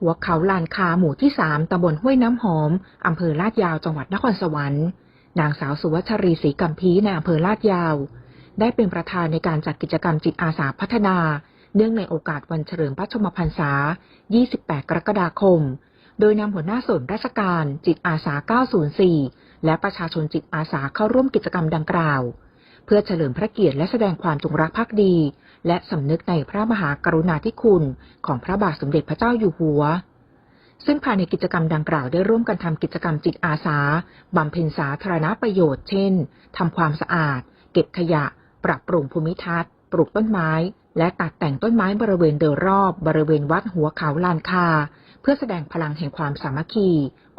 หัวเขาลานคาหมู่ที่3ตำบลห้วยน้ำหอม อำเภอลาดยาวจังหวัดนครสวรรค์ นางสาวสุวัชรีศรีกัมพีในอำเภอลาดยาว ได้เป็นประธานในการจัดกิจกรรมจิตอาสาพัฒนา เนื่องในโอกาสวันเฉลิมพระชมพรรษา 28 กรกฎาคม โดยนำหัวหน้าส่วนราชการจิตอาสา 904 และประชาชนจิตอาสาเข้าร่วมกิจกรรมดังกล่าว เพื่อเฉลิมพระเกียรติและแสดงความจงรักภักดี และสำนึกในพระมหากรุณาธิคุณของพระบาทสมเด็จพระเจ้าอยู่หัว ซึ่งภายในกิจกรรมดังกล่าวได้ร่วมกันทำกิจกรรมจิตอาสาบำเพ็ญสาธารณประโยชน์ เช่นทำความสะอาด เก็บขยะ ปรับปรุงภูมิทัศน์ ปลูกต้นไม้ และตัดแต่งต้นไม้บริเวณโดยรอบบริเวณวัดหัวเขาลานคา เพื่อแสดงพลังแห่งความสามัคคี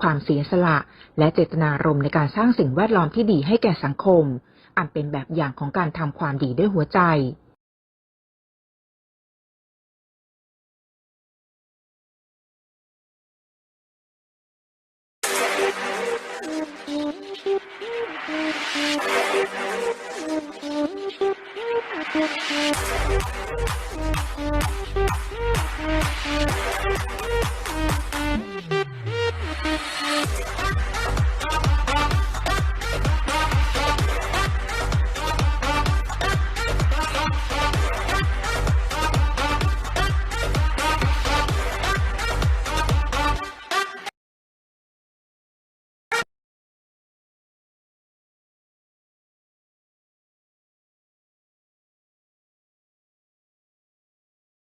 ความเสียสละ และเจตนารมณ์ในการสร้างสิ่งแวดล้อมที่ดีให้แก่สังคม อันเป็นแบบอย่างของการทำความดีด้วยหัวใจ Thank you.